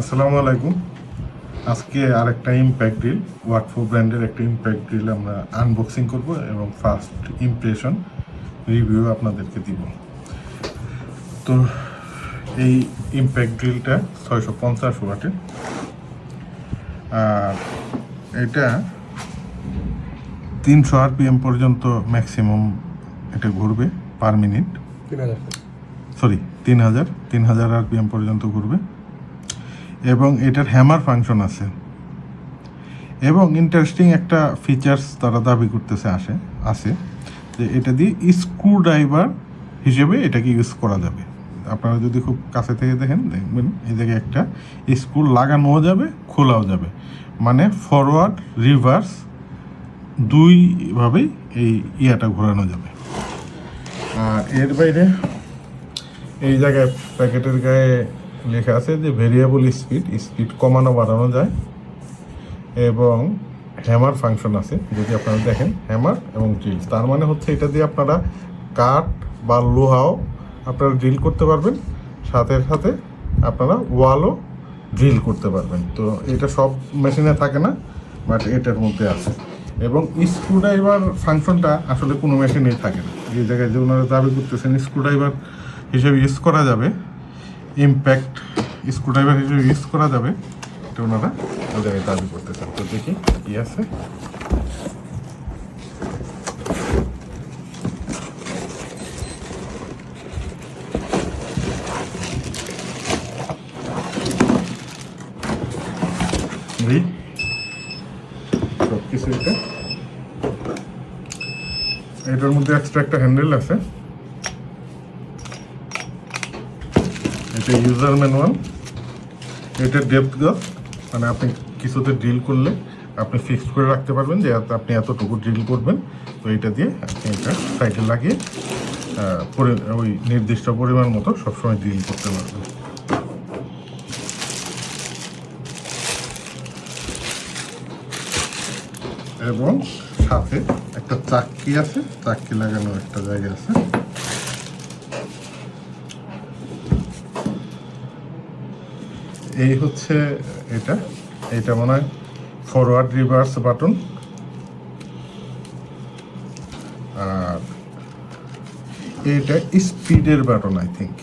আসসালামু আলাইকুম। আজকে আরেকটা ইম্প্যাক্ট ড্রিল ওয়ার্ক ফোর ব্র্যান্ডের একটা ইম্প্যাক্ট ড্রিল আমরা আনবক্সিং করব এবং ফার্স্ট ইমপ্রেশন রিভিউ আপনাদেরকে দিব। তো এই ইম্প্যাক্ট ড্রিলটা ছয়শো পঞ্চাশ ওয়াটের। আর এটা তিনশো আর আরপিএম পর্যন্ত ম্যাক্সিমাম এটা ঘুরবে পার মিনিট তিন হাজার। সরি তিন হাজার তিন হাজার আরপিএম পর্যন্ত ঘুরবে। এবং এটার হ্যামার ফাংশন আছে। এবং ইন্টারেস্টিং একটা ফিচার্স তারা দাবি করতেছে আসে, আছে যে এটা দিয়ে স্ক্রু ড্রাইভার হিসেবে এটাকে ইউজ করা যাবে। আপনারা যদি খুব কাছে থেকে দেখেন, দেখবেন এই জায়গায় একটা স্ক্রু লাগানোও যাবে, খোলাও যাবে। মানে ফরওয়ার্ড রিভার্স দুইভাবেই এই ইয়াটা ঘোরানো যাবে। আর এর বাইরে এই জায়গায় প্যাকেটের গায়ে লেখা আছে যে ভেরিয়েবল স্পিড স্পিড কমানো, বাড়ানো যায়। এবং হ্যামার ফাংশন আছে, যদি আপনারা দেখেন হ্যামার এবং ড্রিল তার মানে হচ্ছে এটা দিয়ে আপনারা কাঠ বা লোহাও আপনারা ড্রিল করতে পারবেন, সাথে সাথে আপনারা ওয়ালও ড্রিল করতে পারবেন। তো এটা সব মেশিনে থাকে না বাট এটার মধ্যে আছে। এবং স্ক্রুড্রাইভার ফাংশনটা আসলে কোনো মেশিনেই থাকে না। যে জায়গায় যে ওনারা দাবি করতেছেন স্ক্রুড্রাইভার হিসেবে ইউজ করা যাবে। ইম্প্যাক্ট স্ক্রুড্রাইভার হিসেবে ইউজ করা যাবে। এটা ওনারা জায়গায় দাবি করতেছেন। তো দেখি কি আছে। সব এটা। এটার মধ্যে এক্সট্রা একটা হ্যান্ডেল আছে। এটা ইউজার ম্যানুয়াল এটা ডেপথ গজ মানে আপনি কিছুতে ড্রিল করলে আপনি ফিক্সড করে রাখতে পারবেন যে আপনি এতটুকু ড্রিল করবেন। তো এটা দিয়ে আপনি এটা সাইডে লাগিয়ে ওই নির্দিষ্ট পরিমাণ মতো সবসময় ড্রিল করতে পারবেন। এবং সাথে একটা চাক্কি আছে, চাক্কি লাগানোর একটা জায়গা আছে। এই হচ্ছে এটা এটা মনে হয় ফরওয়ার্ড রিভার্স বাটন আর এটা স্পিডের বাটন আই থিঙ্ক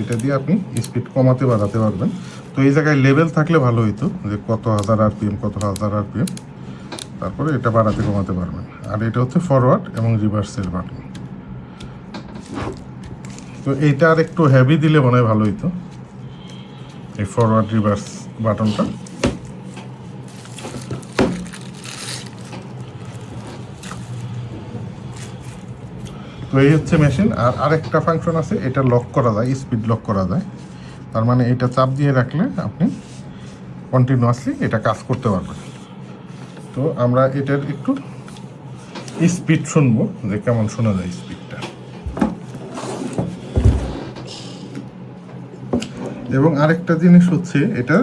এটা দিয়ে আপনি স্পিড কমাতে, বাড়াতে পারবেন। তো এই জায়গায় লেভেল থাকলে ভালো হইতো, যে কত হাজার আর আরপিএম কত হাজার আর আরপিএম তারপরে এটা বাড়াতে, কমাতে পারবেন। আর এটা হচ্ছে ফরওয়ার্ড এবং রিভার্সের বাটন তো এইটা আর একটু হেভি দিলে মনে হয় ভালো হইতো। এই ফরওয়ার্ড রিভার্স বাটনটা তো এই হচ্ছে মেশিন আর আরেকটা ফাংশন আছে, এটা লক করা যায় স্পিড লক করা যায়। তার মানে এটা চাপ দিয়ে রাখলে আপনি কন্টিনিউয়াসলি এটা কাজ করতে পারবেন। তো আমরা এটার একটু স্পিড শুনব, যে কেমন শোনা যায় স্পিডটা এবং আরেকটা জিনিস হচ্ছে এটা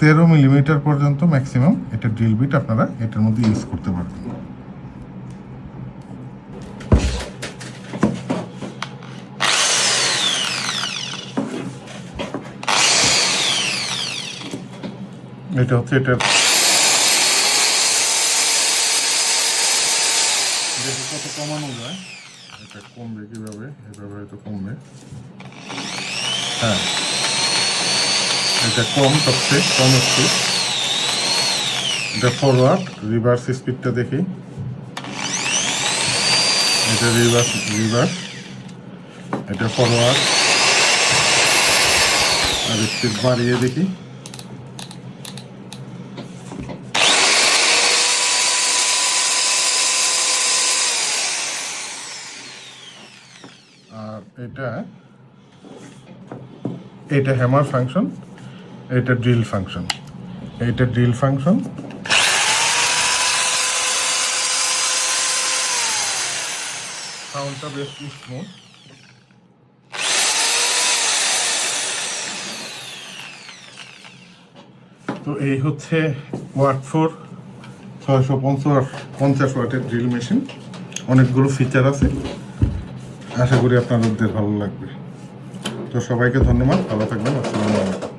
তেরো মিলিমিটার পর্যন্ত ম্যাক্সিমাম এটা ড্রিল বিট আপনারা এটার মধ্যে ইউজ করতে পারবেন। এটা হচ্ছে এটা কত কমানো যায়। এটা কমবে কীভাবে? এভাবে হয়তো কমবে। হ্যাঁ। এটা কম সবচেয়ে কম স্পিড এটা ফরওয়ার্ড রিভার্স স্পিডটা দেখি। এটা রিভার্স রিভার্স এটা ফরওয়ার্ড আর স্পিড বাড়িয়ে দেখি। আর এটা এটা হ্যামার ফাংশন এটা ড্রিল ফাংশন এটা ড্রিল ফাংশন সাউন্ডটা বেশ স্মুথ তো এই হচ্ছে ওয়াট ফোর ছয়শো পঞ্চাশ পঞ্চাশ ওয়াটের ড্রিল মেশিন অনেকগুলো ফিচার আছে। আশা করি আপনাদের ভালো লাগবে। তো সবাইকে ধন্যবাদ ভালো থাকবেন আসসালামু আলাইকুম।